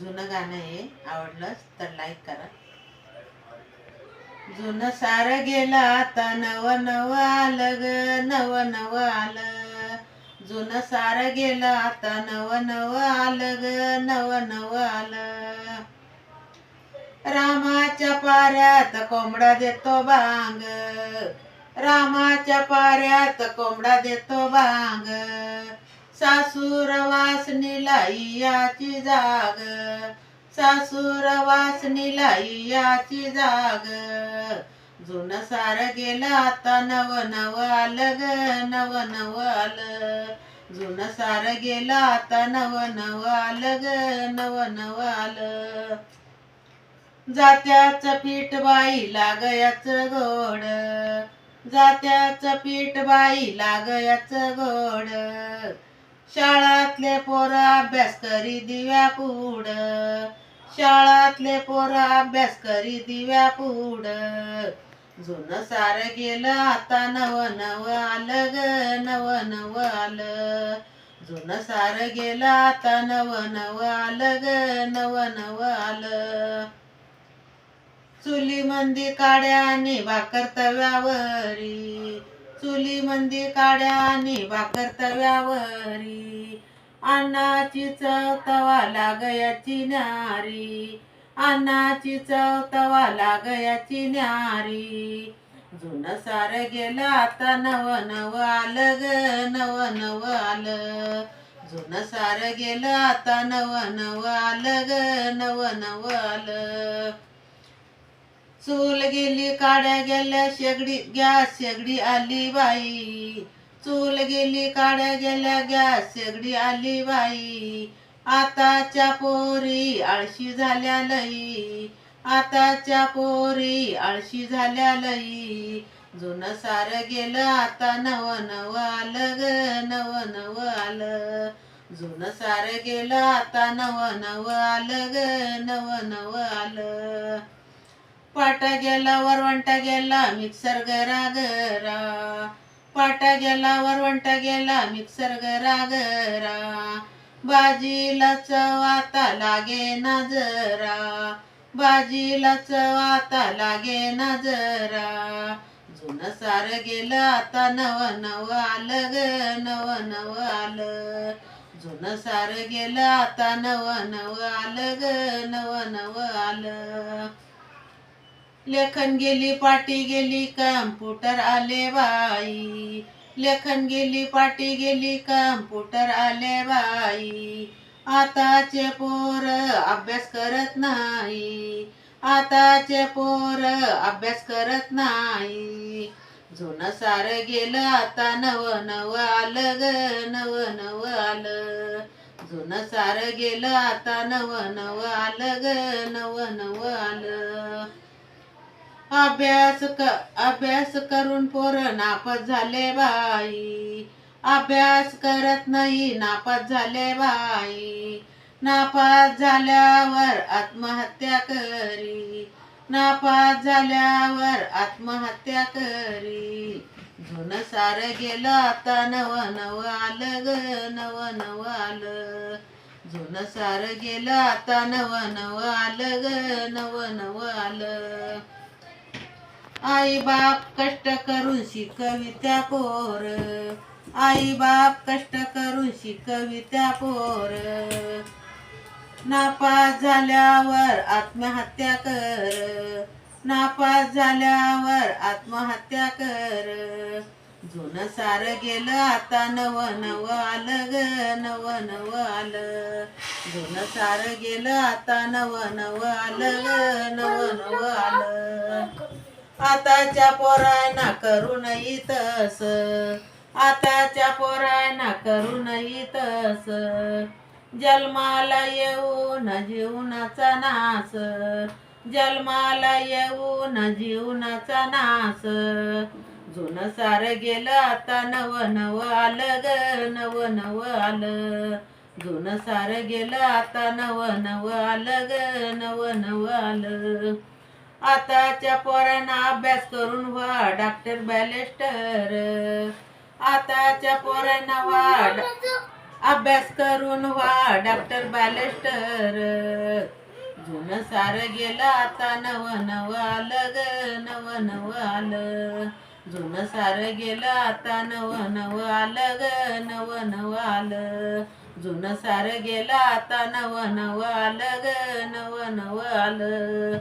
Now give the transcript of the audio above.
जुनं गाणं आहे आवडलंच तर लाईक करा. जुनं सारं गेलं आता नव नव आलं ग नव नव आलं. जुनं सारं गेलं आता नव नव आलं ग नव नव आलं. रामाच्या पाऱ्यात कोंबडा देतो बांग रामाच्या पाऱ्यात कोंबडा देतो बांग सासूर वासनीला याची जाग. सासूर वासनीला याची जाग. जुन सार गेलं आता नव नव आलं ग नव नव आलं. जुन सार गेलं आता नव नव आलं ग नव नव आलं. जात्याच पीठ बाई लागयाच गोड. जात्याच पीठ बाई लागयाच गोड. शाळातले पोर अभ्यास करी दिव्या पुढ. शाळातले पोर अभ्यास करी दिव्या पुढ. जुनं सार गेलं आता नव नव आलं ग नव नव आलं. जुनं सार गेलं आता नव नव आलं ग नव नव आलं. चुली मंदी काड्याने भाकर तव्यावरी. चुली मंदी काड्याने भाकर तव्यावरी अन्नाची चव तवा लागयाची न्यारी. अन्नाची चव तवा लागयाची न्यारी. जुन सार गेलं आता नव नव आलं ग नव नव आलं. जुन सार गेलं आता नव नव आलं ग नव नव आलं. चूल गेली काड्या गेल्या शेगडी गॅस शेगडी आली बाई. चूल गेली काड्या गेल्या गॅस शेगडी आली बाई. आताच्या पोरी आळशी झाल्या लई. आताच्या पोरी आळशी झाल्या लई. जुनं सार गेलं आता नव नव आलं ग नव नव आलं. जुनं सार गेलं आता नव नव आलं ग नव नव आलं. पाटा गेला वरवंटा गेला मिक्सर गरा गरा पाटा गेला वरवंटा गेला मिक्सर गरा गरा बाजीला चव आता लागे ना जरा. बाजीला चव आता लागे ना जरा. जुनं सार गेलं आता नव नव आलं ग नव नव आलं. जुनं सार गेलं आता नव नव आलं ग नव नव आलं. लेखन गेली पाटी गेली कम्प्युटर आले बाई. लेखन गेली पाटी गेली कम्प्युटर आले बाई. आताचे पोर अभ्यास करत नाही. आताचे पोर अभ्यास करत नाही. जुनं सार गेलं आता नव नव आलं ग नव नव आलं. जुनं सार गेलं आता नव नव आलं ग नव नव आलं. अभ्यास क अभ्यास करून पोरं नापास झाले बाई. अभ्यास करत नाही नापास झाले बाई. नापास झाल्यावर आत्महत्या करी. नापास झाल्यावर आत्महत्या करी. जुनं सार गेलं आता नव नव आलं ग नव नव आलं. जुनं सार गेलं आता नव नव आलं ग नव नव आलं. आई बाप कष्ट करून शिकवित्या पोर. आई बाप कष्ट करून शिकवित्या पोर. नापास झाल्यावर आत्महत्या कर. नापास झाल्यावर आत्महत्या कर. जुनं सार गेलं आता नव नव आलं ग नव नव आलं. जुनं सार गेलं आता नव नव आलं ग नव नव आलं. आताच्या पोरांना करू नये तस. आताच्या पोरांना करू नये तस. जन्माला येऊन जीवनाचा नास. जन्माला येऊन जीवनाचा नास. जुनं सार गेलं आता नव नव आलं ग. नव नव आलं. जुनं सार गेलं आता नव नव आलं ग. नव नव आलं. आताच्या पोरांना अभ्यास करून व्हा डॉक्टर बॅलेस्टर आताच्या पोरांना व्हा अभ्यास करून व्हा डॉक्टर बॅलेस्टर जुनं सार गेलं आता नव नव आलं ग नव नव आलं. जुनं सार गेलं आता नव नव आलं ग नव नव आलं. जुनं सार गेलं आता नव नव आलं ग नव नव आलं.